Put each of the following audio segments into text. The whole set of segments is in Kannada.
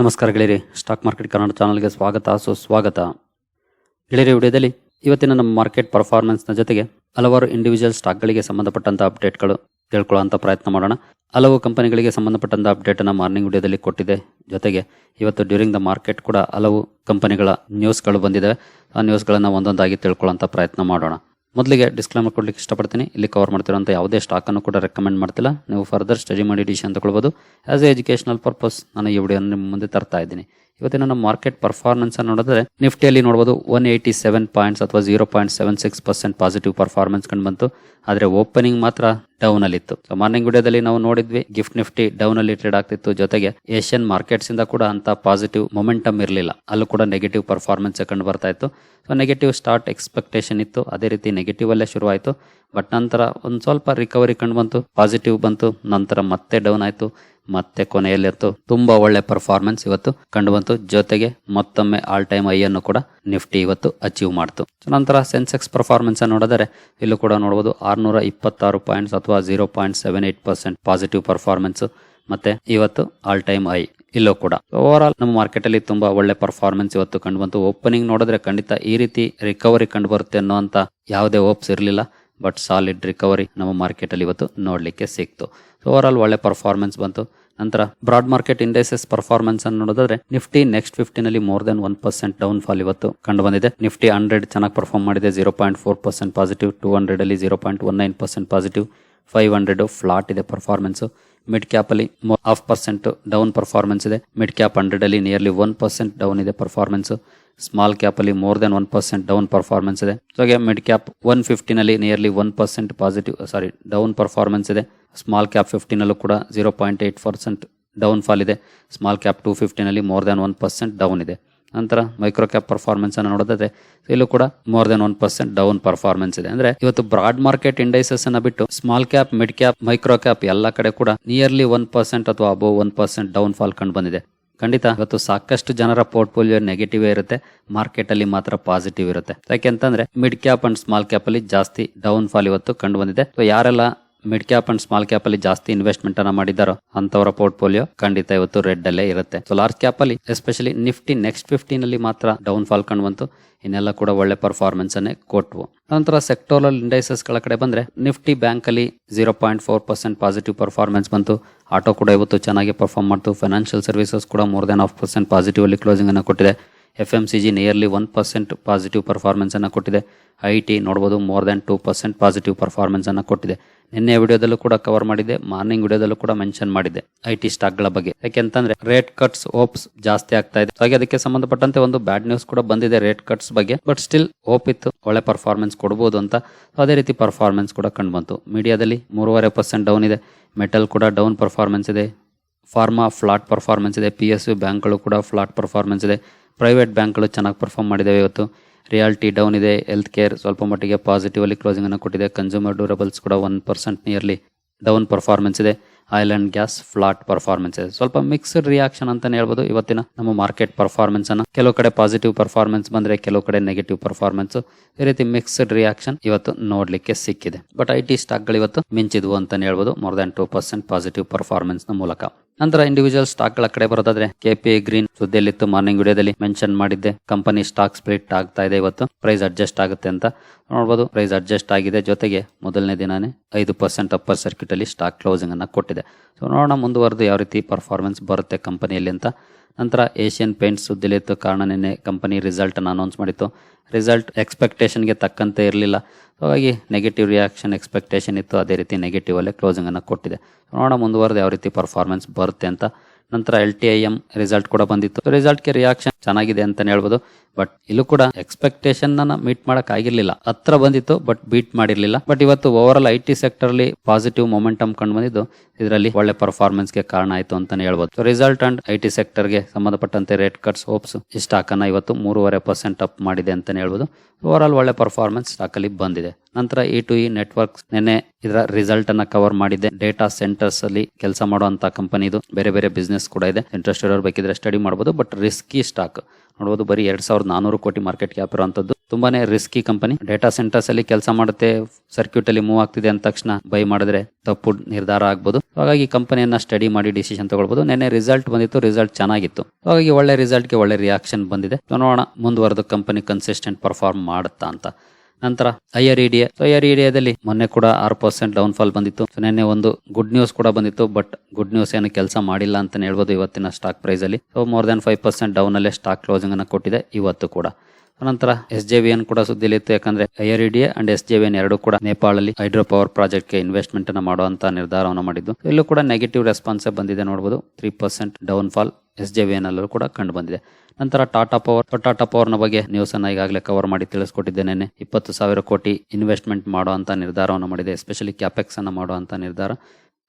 ನಮಸ್ಕಾರ ಗೆಳೆಯರಿ ಸ್ಟಾಕ್ ಮಾರ್ಕೆಟ್ ಕನ್ನಡ ಚಾನಲ್ಗೆ ಸ್ವಾಗತ, ಸುಸ್ವಾಗತ. ಗೆಳೆಯರಿ, ವಿಡಿಯೋದಲ್ಲಿ ಇವತ್ತಿನ ನಮ್ಮ ಮಾರ್ಕೆಟ್ ಪರ್ಫಾರ್ಮೆನ್ಸ್ನ ಜೊತೆಗೆ ಹಲವಾರು ಇಂಡಿವಿಜುವಲ್ ಸ್ಟಾಕ್ಗಳಿಗೆ ಸಂಬಂಧಪಟ್ಟಂತ ಅಪ್ಡೇಟ್ಗಳು ತಿಳ್ಕೊಳ್ಳುವಂತ ಪ್ರಯತ್ನ ಮಾಡೋಣ. ಹಲವು ಕಂಪನಿಗಳಿಗೆ ಸಂಬಂಧಪಟ್ಟಂತ ಅಪ್ಡೇಟನ್ನು ಮಾರ್ನಿಂಗ್ ವಿಡಿಯೋದಲ್ಲಿ ಕೊಟ್ಟಿದೆ. ಜೊತೆಗೆ ಇವತ್ತು ಡ್ಯೂರಿಂಗ್ ದ ಮಾರ್ಕೆಟ್ ಕೂಡ ಹಲವು ಕಂಪನಿಗಳ ನ್ಯೂಸ್ಗಳು ಬಂದಿದೆ ಆ ನ್ಯೂಸ್ಗಳನ್ನು ಒಂದೊಂದಾಗಿ ತಿಳ್ಕೊಳ್ಳೋಂಥ ಪ್ರಯತ್ನ ಮಾಡೋಣ. ಮೊದಲಿಗೆ ಡಿಸ್ಕ್ಲೇಮರ್ ಕೊಡ್ಲಿಕ್ಕೆ ಇಷ್ಟಪಡ್ತೀನಿ. ಇಲ್ಲಿ ಕವರ್ ಮಾಡ್ತಿರೋಂಥ ಯಾವುದೇ ಸ್ಟಾಕನ್ನು ಕೂಡ ರೆಕಮೆಂಡ್ ಮಾಡ್ತಿಲ್ಲ. ನೀವು ಫರ್ದರ್ ಸ್ಟಡಿ ಮಾಡಿ ಅಂತ ತಗೊಳ್ಬೋದು ಆಸ್ ಎ ಎಜುಕೇಷನಲ್ ಪರ್ಪಸ್ ನಾನು ಈ ವಿಡಿಯೋ ನಿಮ್ಮ ಮುಂದೆ ತರ್ತಾ ಇದ್ದೀನಿ. ಇವತ್ತಿನ ನಮ್ಮ ಮಾರ್ಕೆಟ್ ಪರ್ಫಾರ್ಮೆನ್ಸ್ ಅನ್ನು ನೋಡಿದ್ರೆ ನಿಫ್ಟಿಯಲ್ಲಿ ನೋಡಬಹುದು ಒನ್ ಏಯ್ಟಿ ಸೆವೆನ್ ಪಾಯಿಂಟ್ಸ್ ಅಥವಾ zero point seven six percent positive performance ಕಂಡು ಬಂತು. ಆದರೆ ಓಪನಿಂಗ್ ಮಾತ್ರ ಡೌನ್ ಅಲ್ಲಿ ಇತ್ತು ಸೊ ಮಾರ್ನಿಂಗ್ ವಿಡಿಯೋದಲ್ಲಿ ನಾವು ನೋಡಿದ್ವಿ ಗಿಫ್ಟ್ ನಿಫ್ಟಿ ಡೌನ್ ಅಲ್ಲಿ ಟ್ರೇಡ್ ಆಗ್ತಿತ್ತು. ಜೊತೆಗೆ ಏಷ್ಯನ್ ಮಾರ್ಕೆಟ್ಸ್ ಇಂದ ಕೂಡ ಅಂತ ಪಾಸಿಟಿವ್ ಮೊಮೆಂಟಮ್ ಇರಲಿಲ್ಲ. ಅಲ್ಲೂ ಕೂಡ ನೆಗೆಟಿವ್ ಪರ್ಫಾರ್ಮೆನ್ಸ್ ಕಂಡು ಬರ್ತಾ ಇತ್ತು. ಸೊ ನೆಗೆಟಿವ್ ಸ್ಟಾರ್ಟ್ ಎಕ್ಸ್ಪೆಕ್ಟೇಷನ್ ಇತ್ತು. ಅದೇ ರೀತಿ ನೆಗೆಟಿವ್ ಅಲ್ಲೇ ಶುರುವಾಯಿತು. ಬಟ್ ನಂತರ ಒಂದು ಸ್ವಲ್ಪ ರಿಕವರಿ ಕಂಡು ಬಂತು ಪಾಸಿಟಿವ್ ಬಂತು. ನಂತರ ಮತ್ತೆ ಡೌನ್ ಆಯ್ತು. ಮತ್ತೆ ಕೊನೆಯಲ್ಲಿ ಅಂತೂ ತುಂಬಾ ಒಳ್ಳೆ ಪರ್ಫಾರ್ಮೆನ್ಸ್ ಇವತ್ತು. ಕಂಡು ಬಂತು. ಜೊತೆಗೆ ಮತ್ತೊಮ್ಮೆ ಆಲ್ ಟೈಮ್ ಐ ಅನ್ನು ಕೂಡ ನಿಫ್ಟಿ ಇವತ್ತು ಅಚೀವ್ ಮಾಡ್ತು. ನಂತರ ಸೆನ್ಸೆಕ್ಸ್ ಪರ್ಫಾರ್ಮೆನ್ಸ್ ನೋಡಿದರೆ, ಇಲ್ಲೂ ಕೂಡ ನೋಡಬಹುದು ಆರ್ನೂರ ಇಪ್ಪತ್ತಾರು ಪಾಯಿಂಟ್ಸ್ ಅಥವಾ zero point seven eight percent positive performance ಮತ್ತೆ ಇವತ್ತು ಆಲ್ ಟೈಮ್ ಐ ಇಲ್ಲೂ ಕೂಡ. ಓವರ್ ಆಲ್ ನಮ್ಮ ಮಾರ್ಕೆಟ್ ಅಲ್ಲಿ ತುಂಬಾ ಒಳ್ಳೆ ಪರ್ಫಾರ್ಮೆನ್ಸ್ ಇವತ್ತು ಕಂಡು ಬಂತು. ಓಪನಿಂಗ್ ನೋಡಿದ್ರೆ ಖಂಡಿತ ಈ ರೀತಿ ರಿಕವರಿ ಕಂಡು ಬರುತ್ತೆ ಅನ್ನುವಂತ ಯಾವುದೇ ಓಪ್ಸ್ ಇರಲಿಲ್ಲ. ಬಟ್ ಸಾಲಿಡ್ ರಿಕವರಿ ನಮ್ಮ ಮಾರ್ಕೆಟಲ್ಲಿ ಇವತ್ತು ನೋಡಲಿಕ್ಕೆ ಸಿಕ್ತು. ಓವರ್ ಆಲ್ ಒಳ್ಳೆ ಪರ್ಫಾರ್ಮೆನ್ಸ್ ಬಂತು. ನಂತರ ಬ್ರಾಡ್ ಮಾರ್ಕೆಟ್ ಇಂಡೆಸಸ್ ಪರ್ಫಾರ್ಮೆನ್ಸ್ ಅನ್ನು ನೋಡಿದ್ರೆ Nifty next ಫಿಫ್ಟಿನಲ್ಲಿ more than one percent down fall ಇವತ್ತು ಕಂಡು ಬಂದಿದೆ ನಿಫ್ಟಿ ಹಂಡ್ರೆಡ್ ಚೆನ್ನಾಗಿ ಪರ್ಫಾರ್ಮ್ ಮಾಡಿದೆ zero point four percent positive two hundred ಅಲ್ಲಿ zero point one nine percent positive five hundred flat ಇದೆ ಪರ್ಫಾರ್ಮೆನ್ಸ್ ಮಿಡ್ ಕ್ಯಾಪ್ ಅಲ್ಲಿ ಹಾಫ್ ಪರ್ಸೆಂಟ್ ಡೌನ್ ಪರ್ಫಾರ್ಮೆನ್ಸ್ ಇದೆ. ಮಿಡ್ ಕ್ಯಾಪ್ ಹಂಡ್ರೆಡ್ ಅಲ್ಲಿ ನಿಯರ್ಲಿ ಒನ್ ಪರ್ಸೆಂಟ್ ಡೌನ್ ಇದೆ ಪರ್ಫಾರ್ಮೆನ್ಸ್ ಸ್ಮಾಲ್ ಕ್ಯಾಪ್ ಅಲ್ಲಿ more than one percent down performance ಇದೆ. ಹಾಗೆ mid cap one ಫಿಫ್ಟಿನಲ್ಲಿ nearly one percent positive sorry down performance ಇದೆ. ಸ್ಮಾಲ್ ಕ್ಯಾಪ್ ಫಿಫ್ಟಿನಲ್ಲೂ ಕೂಡ zero point eight percent down fall ಇದೆ small cap two ಫಿಫ್ಟಿನಲ್ಲಿ more than one percent down ಇದೆ. ನಂತರ ಮೈಕ್ರೋ ಕ್ಯಾಪ್ ಪರ್ಫಾರ್ಮೆನ್ಸ್ ಅನ್ನು ನೋಡೋದಾದ್ರೆ ಇಲ್ಲೂ ಕೂಡ more than one percent down performance ಇದೆ. ಅಂದ್ರೆ ಇವತ್ತು ಬ್ರಾಡ್ ಮಾರ್ಕೆಟ್ ಇಂಡೈಸಸ್ ಅನ್ನ ಬಿಟ್ಟು small cap mid cap micro cap ಎಲ್ಲ ಕಡೆ ಕೂಡ ನಿಯರ್ಲಿ ಒನ್ ಪರ್ಸೆಂಟ್ ಅಥವಾ above one percent down fall ಕಂಡು ಬಂದಿದೆ. ಖಂಡಿತ ಇವತ್ತು ಸಾಕಷ್ಟು ಜನರ ಪೋರ್ಟ್ಫೋಲಿಯೋ ನೆಗೆಟಿವ್ ಇರುತ್ತೆ. ಮಾರ್ಕೆಟ್ ಅಲ್ಲಿ ಮಾತ್ರ ಪಾಸಿಟಿವ್ ಇರುತ್ತೆ. ಯಾಕೆಂತಂದ್ರೆ mid cap and small cap ಅಲ್ಲಿ ಜಾಸ್ತಿ ಡೌನ್ ಫಾಲ್ ಇವತ್ತು ಕಂಡು ಬಂದಿದೆ. ಯಾರೆಲ್ಲ mid cap and small cap ಅಲ್ಲಿ ಜಾಸ್ತಿ ಇನ್ವೆಸ್ಟ್ಮೆಂಟ್ ಅನ್ನ ಮಾಡಿದಾರೋ ಅಂತವರ ಪೋರ್ಟ್ಫೋಲಿಯೋ ಖಂಡಿತ ಇವತ್ತು ರೆಡ್ ಅಲ್ಲೇ ಇರುತ್ತೆ. ಸೊ ಲಾರ್ಜ್ ಕ್ಯಾಪ್ ಅಲ್ಲಿ ಎಸ್ಪೆಷಲಿ ನಿಫ್ಟಿ ನೆಕ್ಸ್ಟ್ ಫಿಫ್ಟೀನ್ ಅಲ್ಲಿ ಮಾತ್ರ ಡೌನ್ ಫಾಲ್ ಕಂಡು ಬಂತು ಇನ್ನೆಲ್ಲ ಕೂಡ ಒಳ್ಳೆ ಪರ್ಫಾರ್ಮೆನ್ಸ್ ಅನ್ನೇ ಕೊಟ್ವು. ನಂತರ ಸೆಕ್ಟೋರಲ್ ಇಂಡೈಸಸ್ಗಳ ಕಡೆ ಬಂದ್ರೆ ನಿಫ್ಟಿ ಬ್ಯಾಂಕ್ ಅಲ್ಲಿ zero point four percent positive performance ಬಂತು. ಆಟೋ ಕೂಡ ಇವತ್ತು ಚೆನ್ನಾಗಿ ಪರ್ಫಾರ್ಮ್ ಮಾಡ್ತು. ಫೈನಾನ್ಷಿಯಲ್ ಸರ್ವಿಸಸ್ ಕೂಡ more than half percent positive ಅಲ್ಲಿ ಕ್ಲೋಸಿಂಗ್ ಅನ್ನು ಕೊಟ್ಟಿದೆ. F M C G nearly one percent positive ಪರ್ಫಾರ್ಮೆನ್ಸನ್ನು ಕೊಟ್ಟಿದೆ. ಐ ಟಿ ನೋಡ್ಬೋದು more than two percent positive ಪರ್ಫಾರ್ಮೆನ್ಸನ್ನು ಕೊಟ್ಟಿದೆ. ನಿನ್ನೆ ವಿಡಿಯೋದಲ್ಲೂ ಕೂಡ ಕವರ್ ಮಾಡಿದೆ ಮಾರ್ನಿಂಗ್ ವಿಡಿಯೋದಲ್ಲೂ ಕೂಡ ಮೆನ್ಷನ್ ಮಾಡಿದೆ ಐ ಟಿ ಸ್ಟಾಕ್ಗಳ ಬಗ್ಗೆ. ಯಾಕೆಂತಂದ್ರೆ ರೇಟ್ ಕಟ್ಸ್ ಓಪ್ಸ್ ಜಾಸ್ತಿ ಆಗ್ತಾ ಇದೆ. ಹಾಗೆ ಅದಕ್ಕೆ ಸಂಬಂಧಪಟ್ಟಂತೆ ಒಂದು ಬ್ಯಾಡ್ ನ್ಯೂಸ್ ಕೂಡ ಬಂದಿದೆ ರೇಟ್ ಕಟ್ಸ್ ಬಗ್ಗೆ. ಬಟ್ ಸ್ಟಿಲ್ ಓಪ್ ಇತ್ತು, ಒಳ್ಳೆ ಪರ್ಫಾರ್ಮೆನ್ಸ್ ಕೊಡಬಹುದು ಅಂತ. ಅದೇ ರೀತಿ ಪರ್ಫಾರ್ಮೆನ್ಸ್ ಕೂಡ ಕಂಡು ಬಂತು. ಮೀಡಿಯಾದಲ್ಲಿ ಮೂರುವರೆ ಪರ್ಸೆಂಟ್ ಡೌನ್ ಇದೆ. ಮೆಟಲ್ ಕೂಡ ಡೌನ್ ಪರ್ಫಾರ್ಮೆನ್ಸ್ ಇದೆ. ಫಾರ್ಮಾ ಫ್ಲಾಟ್ ಪರ್ಫಾರ್ಮೆನ್ಸ್ ಇದೆ. ಪಿ ಎಸ್ ಯು ಬ್ಯಾಂಕ್ಗಳು ಕೂಡ ಫ್ಲಾಟ್ ಪರ್ಫಾರ್ಮೆನ್ಸ್ ಇದೆ. ಪ್ರೈವೇಟ್ ಬ್ಯಾಂಕ್ಗಳು ಚೆನ್ನಾಗಿ ಪರ್ಫಾರ್ಮ್ ಮಾಡಿದ್ದಾವೆ ಇವತ್ತು. ರಿಯಾಲಿಟಿ ಡೌನ್ ಇದೆ ಹೆಲ್ತ್ ಕೇರ್ ಸ್ವಲ್ಪ ಮಟ್ಟಿಗೆ ಪಾಸಿಟಿವ್ ಅಲ್ಲಿ ಕ್ಲೋಸಿಂಗ್ ಅನ್ನು ಕೊಟ್ಟಿದೆ. ಕನ್ಸ್ಯೂಮರ್ ಡ್ಯೂರಬಲ್ಸ್ ಕೂಡ one percent nearly down performance ಇದೆ. ಆಯಿಲ್ ಗ್ಯಾಸ್ ಫ್ಲಾಟ್ ಪರ್ಫಾರ್ಮೆನ್ಸ್ ಇದೆ. ಸ್ವಲ್ಪ ಮಿಕ್ಸ್ಡ್ ರಿಯಾಕ್ಷನ್ ಅಂತಾನೆ ಹೇಳ್ಬೋದು. ಇವತ್ತಿನ ನಮ್ಮ ಮಾರ್ಕೆಟ್ ಪರ್ಫಾರ್ಮೆನ್ಸ್ ಅನ್ನ. ಕೆಲವು ಕಡೆ ಪಾಸಿಟಿವ್ ಪರ್ಫಾರ್ಮೆನ್ಸ್ ಬಂದ್ರೆ ಕೆಲವು ಕಡೆ ನೆಗೆಟಿವ್ ಪರ್ಫಾರ್ಮೆನ್ಸ್ ಈ ರೀತಿ ಮಿಕ್ಸ್ಡ್ ರಿಯಾಕ್ಷನ್ ಇವತ್ತು ನೋಡ್ಲಿಕ್ಕೆ ಸಿಕ್ಕಿದೆ. ಬಟ್ ಐ ಟಿ ಸ್ಟಾಕ್ಗಳು ಇವತ್ತು ಮಿಂಚಿದ್ವು ಅಂತ ಹೇಳ್ಬೋದು. More than two percent positive ಪರ್ಫಾರ್ಮೆನ್ಸ್ನ ಮೂಲಕ. ನಂತರ ಇಂಡಿವಿಜುವಲ್ ಸ್ಟಾಕ್ಗಳ ಕಡೆ ಬರೋದಾದ್ರೆ ಕೆಪಿ ಗ್ರೀನ್ ಸುದ್ದಿಯಲ್ಲಿತ್ತು. ಮಾರ್ನಿಂಗ್ ವಿಡಿಯೋದಲ್ಲಿ ಮೆನ್ಷನ್ ಮಾಡಿದ್ದೆ. ಕಂಪನಿ ಸ್ಟಾಕ್ ಸ್ಪ್ಲಿಟ್ ಆಗ್ತಾ ಇದೆ ಇವತ್ತು. ಪ್ರೈಸ್ ಅಡ್ಜಸ್ಟ್ ಆಗುತ್ತೆ ಅಂತ ನೋಡಬಹುದು ಪ್ರೈಸ್ ಅಡ್ಜಸ್ಟ್ ಆಗಿದೆ. ಜೊತೆಗೆ ಮೊದಲನೇ ದಿನಾನೇ ಐದು ಪರ್ಸೆಂಟ್ ಅಪ್ಪರ್ ಸರ್ಕ್ಯೂಟ್ ಅಲ್ಲಿ ಸ್ಟಾಕ್ ಕ್ಲೋಸಿಂಗ್ ಅನ್ನ ಕೊಟ್ಟಿದೆ. ಸೊ ನೋಡೋಣ ಮುಂದುವರೆದು ಯಾವ ರೀತಿ ಪರ್ಫಾರ್ಮೆನ್ಸ್ ಬರುತ್ತೆ ಕಂಪನಿಯಲ್ಲಿ ಅಂತ. ನಂತರ ಏಷ್ಯನ್ ಪೇಂಟ್ಸ್ ಸುದ್ದಿಲಿತ್ತು ಕಾರಣ ನಿನ್ನೆ ಕಂಪನಿ ರಿಸಲ್ಟನ್ನು ಅನೌನ್ಸ್ ಮಾಡಿತ್ತು. ರಿಸಲ್ಟ್ ಎಕ್ಸ್ಪೆಕ್ಟೇಷನ್ಗೆ ತಕ್ಕಂತೆ ಇರಲಿಲ್ಲ. ಹಾಗಾಗಿ ನೆಗೆಟಿವ್ ರಿಯಾಕ್ಷನ್ ಎಕ್ಸ್ಪೆಕ್ಟೇಷನ್ ಇತ್ತು. ಅದೇ ರೀತಿ ನೆಗೆಟಿವ್ ಅಲ್ಲೇ ಕ್ಲೋಸಿಂಗ್ ಅನ್ನು ಕೊಟ್ಟಿದೆ. ನೋಡೋಣ ಮುಂದುವರೆದು ಯಾವ ರೀತಿ ಪರ್ಫಾರ್ಮೆನ್ಸ್ ಬರುತ್ತೆ ಅಂತ. ನಂತರ L T I M result ಕೂಡ ಬಂದಿತ್ತು. ರಿಸಲ್ಟ್ಗೆ ರಿಯಾಕ್ಷನ್ ಚೆನ್ನಾಗಿದೆ ಅಂತಾನೆ ಹೇಳ್ಬೋದು. ಬಟ್ ಇಲ್ಲೂ ಕೂಡ ಎಕ್ಸ್ಪೆಕ್ಟೇಷನ್ನ ಮೀಟ್ ಮಾಡಕ್ ಆಗಿರ್ಲಿಲ್ಲ. ಹತ್ರ ಬಂದಿತ್ತು ಬಟ್ ಬೀಟ್ ಮಾಡಿರ್ಲಿಲ್ಲ. ಬಟ್ ಇವತ್ತು over all I T sector ಅಲ್ಲಿ ಪಾಸಿಟಿವ್ ಮೊಮೆಂಟಮ್ ಕಂಡು ಬಂದಿದ್ದು, ಇದರಲ್ಲಿ ಒಳ್ಳೆ ಪರ್ಫಾರ್ಮೆನ್ಸ್ಗೆ ಕಾರಣ ಆಯ್ತು ಅಂತಾನೆ ಹೇಳ್ಬೋದು. So result and I T ಸೆಕ್ಟರ್ಗೆ ಸಂಬಂಧಪಟ್ಟಂತೆ ರೇಟ್ ಕಟ್ಸ್ ಹೋಪ್ಸ್ ಈ ಸ್ಟಾಕ್ ಅನ್ನ ಇವತ್ತು ಮೂರುವರೆ ಪರ್ಸೆಂಟ್ ಅಪ್ ಮಾಡಿದೆ ಅಂತಾನೆ ಹೇಳ್ಬೋದು. ಓವರ್ ಆಲ್ ಒಳ್ಳೆ ಪರ್ಫಾರ್ಮೆನ್ಸ್ ಸ್ಟಾಕ್ ಅಲ್ಲಿ ಬಂದಿದೆ. ನಂತರ ಇ ಟು ಇ ನೆಟ್ವರ್ಕ್ಸ್ ನಿನ್ನೆ ಇದರ ರಿಸಲ್ಟ್ ಅನ್ನ ಕವರ್ ಮಾಡಿದೆ ಡೇಟಾ ಸೆಂಟರ್ಸ್ ಅಲ್ಲಿ ಕೆಲಸ ಮಾಡುವಂತ ಕಂಪನಿ ಇದು. ಬೇರೆ ಬೇರೆ ಬಿಸ್ನೆಸ್ ಕೂಡ ಇದೆ. ಇಂಟ್ರೆಸ್ಟ್ ಇರೋರು ಬೇಕಿದ್ರೆ ಸ್ಟಡಿ ಮಾಡಬಹುದು ಬಟ್ ರಿಸ್ಕಿ ಸ್ಟಾಕ್ ಸ್ಟಾಕ್ ನೋಡಬಹುದು ಬರೀ ಎರಡ್ ಸಾವಿರದ ನಾನೂರು ಕೋಟಿ ಮಾರ್ಕೆಟ್ ಕ್ಯಾಪ್ ಇರುವಂತದ್ದು. ತುಂಬಾನೇ ರಿಸ್ಕಿ ಕಂಪನಿ ಡೇಟಾ ಸೆಂಟರ್ಸ್ ಅಲ್ಲಿ ಕೆಲಸ ಮಾಡುತ್ತೆ. ಸರ್ಕ್ಯೂಟ್ ಅಲ್ಲಿ ಮೂವ್ ಆಗ್ತಿದೆ ಅಂದ ತಕ್ಷಣ ಬೈ ಮಾಡಿದ್ರೆ ತಪ್ಪು ನಿರ್ಧಾರ ಆಗ್ಬೋದು. ಹಾಗಾಗಿ ಕಂಪನಿಯನ್ನ ಸ್ಟಡಿ ಮಾಡಿ ಡಿಸಿಷನ್ ತಗೊಳ್ಬಹುದು ನೆನ್ನೆ ರಿಸಲ್ಟ್ ಬಂದಿತ್ತು. ರಿಸಲ್ಟ್ ಚೆನ್ನಾಗಿತ್ತು. ಹಾಗಾಗಿ ಒಳ್ಳೆ ರಿಸಲ್ಟ್ಗೆ ಒಳ್ಳೆ ರಿಯಾಕ್ಷನ್ ಬಂದಿದೆ. ನೋಡೋಣ ಮುಂದುವರೆದು ಕಂಪನಿ ಕನ್ಸಿಸ್ಟೆಂಟ್ ಪರ್ಫಾರ್ಮ್ ಮಾಡುತ್ತಾ ಅಂತ. ನಂತರ ಐಆರ್ ಇಡಿಎ ಐಆರ್ ಇಡಿಎದಲ್ಲಿ ಮೊನ್ನೆ ಕೂಡ ಆರು ಪರ್ಸೆಂಟ್ ಡೌನ್ ಫಾಲ್ ಬಂದಿತ್ತು. ಸೊ ನಿನ್ನೆ ಒಂದು ಗುಡ್ ನ್ಯೂಸ್ ಕೂಡ ಬಂದಿತ್ತು ಬಟ್ ಗುಡ್ ನ್ಯೂಸ್ ಏನು ಕೆಲಸ ಮಾಡಿಲ್ಲ ಅಂತ ಹೇಳ್ಬೋದು ಇವತ್ತಿನ ಸ್ಟಾಕ್ ಪ್ರೈಸ್ ಅಲ್ಲಿ. So more than five percent down ಅಲ್ಲೇ ಸ್ಟಾಕ್ ಕ್ಲೋಸಿಂಗ್ ಅನ್ನು ಕೊಟ್ಟಿದೆ ಇವತ್ತು ಕೂಡ. ನಂತರ ಎಸ್ ಜೆ ವಿ ಎನ್ ಕೂಡ ಸುದ್ದಿಲಿತ್ತು, ಯಾಕಂದ್ರೆ IR EDA and S J V N ಎರಡು ಕೂಡ ನೇಪಾಳಲ್ಲಿ ಹೈಡ್ರೋ ಪವರ್ ಪ್ರಾಜೆಕ್ಟ್ಗೆ ಇನ್ವೆಸ್ಟ್ಮೆಂಟ್ ಅನ್ನು ಮಾಡುವಂತ ನಿರ್ಧಾರವನ್ನು ಮಾಡಿದ್ದು. ಇಲ್ಲೂ ಕೂಡ ನೆಗೆಟಿವ್ ರೆಸ್ಪಾನ್ಸ್ ಬಂದಿದೆ ನೋಡಬಹುದು three percent down fall S J V N ಅಲ್ಲೂ ಕೂಡ ಕಂಡು ಬಂದಿದೆ. ನಂತರ ಟಾಟಾ ಪವರ್, ಟಾಟಾ ಪವರ್ನ ಬಗ್ಗೆ ನ್ಯೂಸ್ ಅನ್ನ ಈಗಾಗಲೇ ಕವರ್ ಮಾಡಿ ತಿಳಿಸ್ಕೊಟ್ಟಿದ್ದೇನೆ ಇಪ್ಪತ್ತು ಸಾವಿರ ಕೋಟಿ ಇನ್ವೆಸ್ಟ್ಮೆಂಟ್ ಮಾಡುವಂತ ನಿರ್ಧಾರವನ್ನು ಮಾಡಿದೆ. ಎಸ್ಪೆಷಲಿ ಕ್ಯಾಪೆಕ್ಸ್ ಅನ್ನ ಮಾಡುವಂತ ನಿರ್ಧಾರ.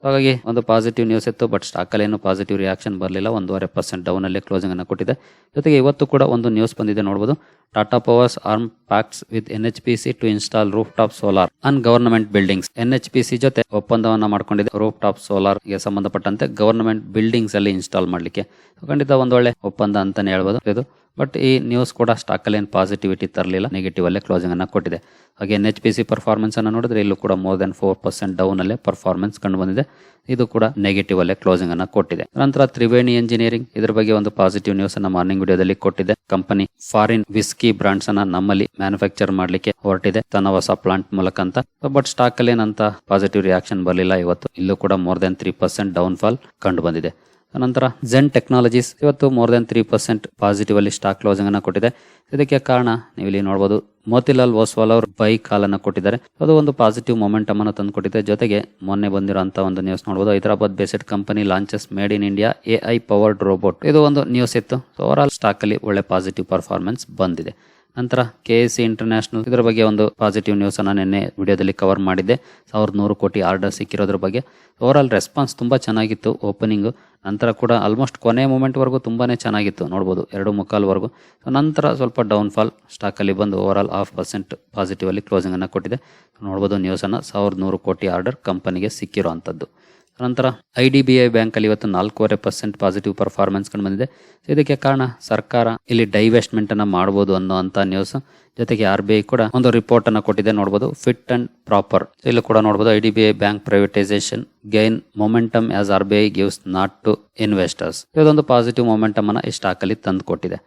ಹಾಗಾಗಿ ಒಂದು ಪಾಸಿಟಿವ್ ನ್ಯೂಸ್ ಇತ್ತು ಬಟ್ ಸ್ಟಾಕ್ ಅಲ್ಲಿ ಏನು ಪಾಸಿಟಿವ್ ರಿಯಾಕ್ಷನ್ ಬರಲಿಲ್ಲ. ಒಂದೂವರೆ ಪರ್ಸೆಂಟ್ ಡೌನ್ ಅಲ್ಲಿ ಕ್ಲೋಸಿಂಗ್ ಅನ್ನು ಕೊಟ್ಟಿದೆ. ಜೊತೆಗೆ ಇವತ್ತು ಕೂಡ ಒಂದು ನ್ಯೂಸ್ ಬಂದಿದೆ ನೋಡಬಹುದು Tata power's arm pacts with N H P C to install rooftop solar on government buildings N H P C ಜೊತೆ ಒಪ್ಪಂದವನ್ನ ಮಾಡ್ಕೊಂಡಿದೆ. ರೂಫ್ ಟಾಪ್ ಸೋಲಾರ್ಗೆ ಸಂಬಂಧಪಟ್ಟಂತೆ ಗವರ್ನಮೆಂಟ್ ಬಿಲ್ಡಿಂಗ್ಸ್ ಅಲ್ಲಿ ಇನ್ಸ್ಟಾಲ್ ಮಾಡಲಿಕ್ಕೆ. ಖಂಡಿತ ಒಂದೊಳ್ಳೆ ಒಪ್ಪಂದ ಅಂತಾನೆ ಹೇಳ್ಬೋದು. ಇದು ಬಟ್ ಈ ನ್ಯೂಸ್ ಕೂಡ ಸ್ಟಾಕ್ ಅಲ್ಲಿ ಏನು ಪಾಸಿಟಿವಿಟಿ ತರಲಿಲ್ಲ. ನೆಗೆಟಿವ್ ಅಲ್ಲೇ ಕ್ಲೋಸಿಂಗ್ ಅನ್ನ ಕೊಟ್ಟಿದೆ. ಹಾಗೆ N H P C performance ಅನ್ನು ನೋಡಿದ್ರೆ ಇಲ್ಲೂ ಕೂಡ more than four percent down ಅಲ್ಲೇ ಪರ್ಫಾರ್ಮೆನ್ಸ್ ಕಂಡು ಬಂದಿದೆ ಇದು ಕೂಡ ನೆಗೆಟಿವ್ ಅಲ್ಲೇ ಕ್ಲೋಸಿಂಗ್ ಅನ್ನ ಕೊಟ್ಟಿದೆ. ನಂತರ ತ್ರಿವೇಣಿ ಇಂಜಿನಿಯರಿಂಗ್ ಇದರ ಬಗ್ಗೆ ಒಂದು ಪಾಸಿಟಿವ್ ನ್ಯೂಸ್ ಅನ್ನ ಮಾರ್ನಿಂಗ್ ವಿಡಿಯೋದಲ್ಲಿ ಕೊಟ್ಟಿದೆ. ಕಂಪನಿ ಫಾರಿನ್ ವಿಸ್ಕಿ ಬ್ರಾಂಡ್ಸ್ ಅನ್ನ ನಮ್ಮಲ್ಲಿ ಮ್ಯಾನುಫ್ಯಾಕ್ಚರ್ ಮಾಡ್ಲಿಕ್ಕೆ ಹೊರಟಿದೆ. ತನ್ನ ಹೊಸ ಪ್ಲಾಂಟ್ ಮೂಲಕ ಅಂತ ಬಟ್ ಸ್ಟಾಕ್ ಅಲ್ಲಿ ಏನಂತ ಪಾಸಿಟಿವ್ ರಿಯಾಕ್ಷನ್ ಬರಲಿಲ್ಲ ಇವತ್ತು. ಇಲ್ಲೂ ಕೂಡ more than three percent down fall ಕಂಡು ಬಂದಿದೆ ನಂತರ ಜೆನ್ ಟೆಕ್ನಾಲಜೀಸ್ ಇವತ್ತು more than three percent positive ಅಲ್ಲಿ ಸ್ಟಾಕ್ ಕ್ಲೋಸಿಂಗ್ ಅನ್ನು ಕೊಟ್ಟಿದೆ. ಇದಕ್ಕೆ ಕಾರಣ ನೀವು ಇಲ್ಲಿ ನೋಡಬಹುದು ಮೋತಿಲಾಲ್ ಓಸ್ವಾಲ್ ಅವರು ಬೈ ಕಾಲನ್ನ ಕೊಟ್ಟಿದ್ದಾರೆ. ಅದು ಒಂದು ಪಾಸಿಟಿವ್ ಮೊಮೆಂಟಮ್ ಅನ್ನು ತಂದು ಕೊಟ್ಟಿದೆ ಜೊತೆಗೆ ಮೊನ್ನೆ ಬಂದಿರುವಂತ ಒಂದು ನ್ಯೂಸ್ ನೋಡಬಹುದು Hyderabad based company launches made in India A I powered robot ಇದು ಒಂದು ನ್ಯೂಸ್ ಇತ್ತು. ಓವರ್ ಆಲ್ ಸ್ಟಾಕ್ ಅಲ್ಲಿ ಒಳ್ಳೆ ಪಾಸಿಟಿವ್ ಪರ್ಫಾರ್ಮೆನ್ಸ್ ಬಂದಿದೆ. ನಂತರ ಕೆ ಎಸ್ ಸಿ ಇಂಟರ್ನ್ಯಾಷನಲ್ ಇದರ ಬಗ್ಗೆ ಒಂದು ಪಾಸಿಟಿವ್ ನ್ಯೂಸ್ ಅನ್ನ ನಿನ್ನೆ ವಿಡಿಯೋದಲ್ಲಿ ಕವರ್ ಮಾಡಿದ್ದೆ. ಸಾವಿರದ ನೂರು ಕೋಟಿ ಆರ್ಡರ್ ಸಿಕ್ಕಿರೋದ್ರ ಬಗ್ಗೆ. ಓವರ್ ಆಲ್ ರೆಸ್ಪಾನ್ಸ್ ತುಂಬಾ ಚೆನ್ನಾಗಿತ್ತು ಓಪನಿಂಗ್ ನಂತರ ಕೂಡ ಆಲ್ಮೋಸ್ಟ್ ಕೊನೆ ಮೂಮೆಂಟ್ವರೆಗೂ ತುಂಬಾನೇ ಚೆನ್ನಾಗಿತ್ತು. ನೋಡ್ಬೋದು, ಎರಡು ಮುಕ್ಕಾಲ್ವರೆಗೂ ನಂತರ ಸ್ವಲ್ಪ ಡೌನ್ ಫಾಲ್ ಸ್ಟಾಕಲ್ಲಿ ಬಂದು over all half percent positive ಅಲ್ಲಿ ಕ್ಲೋಸಿಂಗ್ ಅನ್ನು ಕೊಟ್ಟಿದೆ. ನೋಡ್ಬೋದು ನ್ಯೂಸ್ ಅನ್ನ. ಸಾವಿರದ ನೂರು ಕೋಟಿ ಆರ್ಡರ್ ಕಂಪನಿಗೆ ಸಿಕ್ಕಿರುವಂಥದ್ದು ನಂತರ I D B I bank ಅಲ್ಲಿ ಇವತ್ತು ನಾಲ್ಕೂವರೆ ಪರ್ಸೆಂಟ್ ಪಾಸಿಟಿವ್ ಪರ್ಫಾರ್ಮೆನ್ಸ್ ಕಂಡು ಬಂದಿದೆ. ಸೊ ಇದಕ್ಕೆ ಕಾರಣ ಸರ್ಕಾರ ಇಲ್ಲಿ ಡೈವೆಸ್ಟ್ಮೆಂಟ್ ಅನ್ನ ಮಾಡಬಹುದು ಅನ್ನುವಂತ ನ್ಯೂಸ್ ಜೊತೆಗೆ ಆರ್ ಬಿ ಐ ಕೂಡ ಒಂದು ರಿಪೋರ್ಟ್ ಅನ್ನ ಕೊಟ್ಟಿದೆ ನೋಡಬಹುದು ಫಿಟ್ ಅಂಡ್ ಪ್ರಾಪರ್ ಇಲ್ಲೂ ಕೂಡ ನೋಡಬಹುದು I D B I bank privatisation gain momentum as R B I gives nod to investors ಇದೊಂದು ಪಾಸಿಟಿವ್ ಮೊಮೆಂಟಮ್ ಅನ್ನ ಈ ಸ್ಟಾಕ್ ಅಲ್ಲಿ ತಂದು ಕೊಟ್ಟಿದೆ.